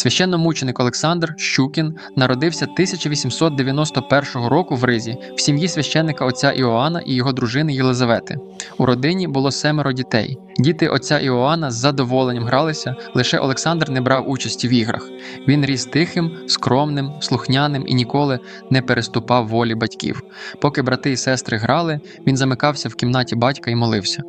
Священномученик Олександр Щукін народився 1891 року в Ризі в сім'ї священника отця Іоанна і його дружини Єлизавети. У родині було семеро дітей. Діти отця Іоанна з задоволенням гралися, лише Олександр не брав участі в іграх. Він ріс тихим, скромним, слухняним і ніколи не переступав волі батьків. Поки брати і сестри грали, він замикався в кімнаті батька і молився.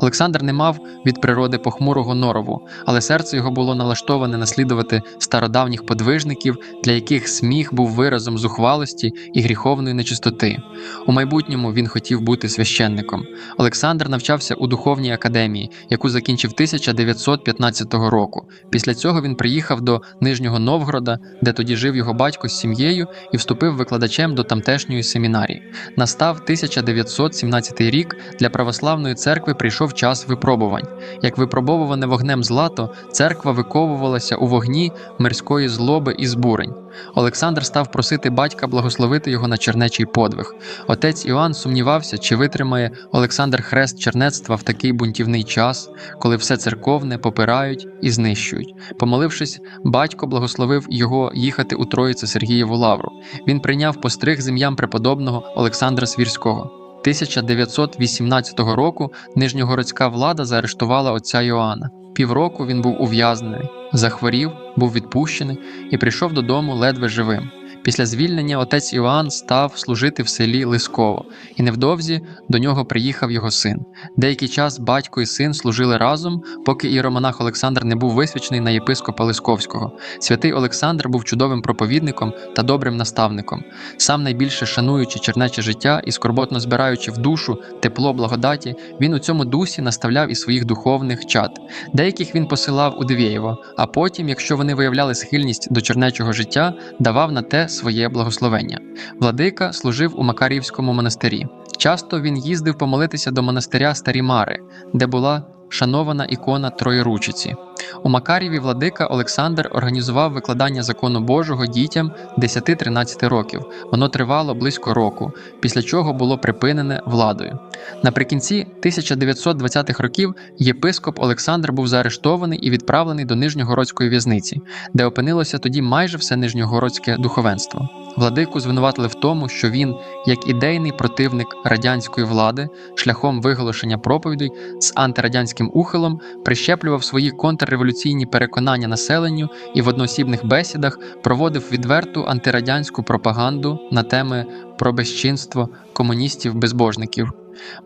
Олександр не мав від природи похмурого норову, але серце його було налаштоване наслідувати стародавніх подвижників, для яких сміх був виразом зухвалості і гріховної нечистоти. У майбутньому він хотів бути священником. Олександр навчався у духовній академії, яку закінчив 1915 року. Після цього він приїхав до Нижнього Новгорода, де тоді жив його батько з сім'єю, і вступив викладачем до тамтешньої семінарії. Настав 1917 рік для православної церкви прийшов час випробувань. Як випробовуване вогнем злато, церква виковувалася у вогні мирської злоби і збурень. Олександр став просити батька благословити його на чернечий подвиг. Отець Іоанн сумнівався, чи витримає Олександр хрест чернецтва в такий бунтівний час, коли все церковне попирають і знищують. Помолившись, батько благословив його їхати у Троїце Сергієву лавру. Він прийняв постриг з преподобного Олександра Свірського. 1918 року нижньогородська влада заарештувала отця Йоанна. Півроку він був ув'язнений, захворів, був відпущений і прийшов додому ледве живим. Після звільнення отець Іоанн став служити в селі Лисково, і невдовзі до нього приїхав його син. Деякий час батько і син служили разом, поки іеромонах Олександр не був висвячений на єпископа Лисковського. Святий Олександр був чудовим проповідником та добрим наставником, сам найбільше шануючи чернече життя і скорботно збираючи в душу тепло благодаті, він у цьому дусі наставляв і своїх духовних чад. Деяких він посилав у Дивєєво, а потім, якщо вони виявляли схильність до чернечого життя, давав на те своє благословення. Владика служив у Макарівському монастирі. Часто він їздив помолитися до монастиря Старі Мари, де була шанована ікона Троєручиці. У Макаріві владика Олександр організував викладання закону Божого дітям 10-13 років. Воно тривало близько року, після чого було припинене владою. Наприкінці 1920-х років єпископ Олександр був заарештований і відправлений до Нижньогородської в'язниці, де опинилося тоді майже все нижньогородське духовенство. Владику звинуватили в тому, що він, як ідейний противник радянської влади, шляхом виголошення проповідей з антирадянським ухилом прищеплював свої контрреволюційні переконання населенню і в одноосібних бесідах проводив відверту антирадянську пропаганду на теми про безчинство комуністів-безбожників.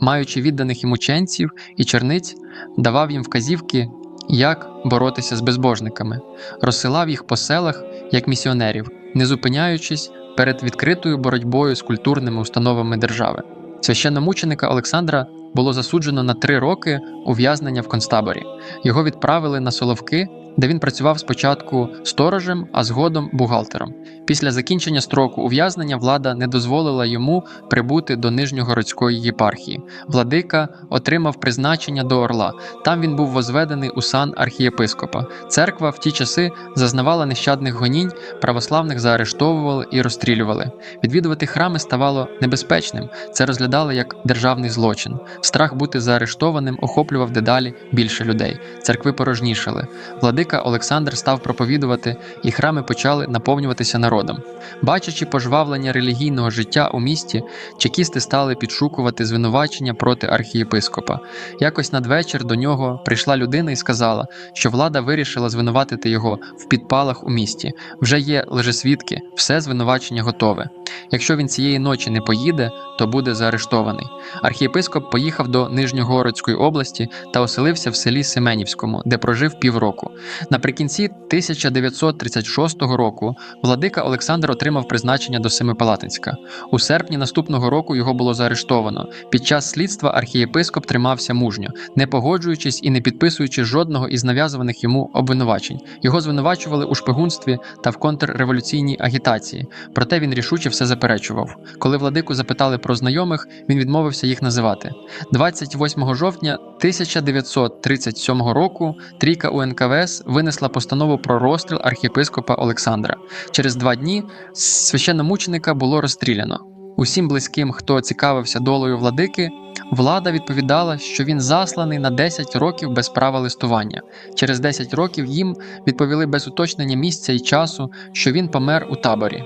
Маючи відданих йому ченців і черниць, давав їм вказівки, як боротися з безбожниками, розсилав їх по селах як місіонерів, не зупиняючись перед відкритою боротьбою з культурними установами держави. Священномученика Олександра було засуджено на три роки ув'язнення в концтаборі. Його відправили на Соловки, де він працював спочатку сторожем, а згодом бухгалтером. Після закінчення строку ув'язнення влада не дозволила йому прибути до Нижньогородської єпархії. Владика отримав призначення до Орла. Там він був возведений у сан архієпископа. Церква в ті часи зазнавала нещадних гонінь, православних заарештовували і розстрілювали. Відвідувати храми ставало небезпечним. Це розглядали як державний злочин. Страх бути заарештованим охоплював дедалі більше людей. Церкви порожнішали. Владика Олександр став проповідувати, і храми почали наповнюватися народом. Бачачи пожвавлення релігійного життя у місті, чекісти стали підшукувати звинувачення проти архієпископа. Якось надвечір до нього прийшла людина і сказала, що влада вирішила звинуватити його в підпалах у місті. Вже є лжесвідки, все звинувачення готове. Якщо він цієї ночі не поїде, то буде заарештований. Архієпископ поїхав до Нижньогородської області та оселився в селі Семенівському, де прожив півроку. Наприкінці 1936 року владика Олександр отримав призначення до Семипалатинська. У серпні наступного року його було заарештовано. Під час слідства архієпископ тримався мужньо, не погоджуючись і не підписуючи жодного із нав'язуваних йому обвинувачень. Його звинувачували у шпигунстві та в контрреволюційній агітації. Проте він рішуче все заперечував. Коли владику запитали про знайомих, він відмовився їх називати. 28 жовтня 1937 року трійка УНКВС винесла постанову про розстріл архієпископа Олександра. Через два дні священномученика було розстріляно. Усім близьким, хто цікавився долею владики, Влада відповідала, що він засланий на 10 років без права листування. Через 10 років їм відповіли без уточнення місця і часу, що він помер у таборі.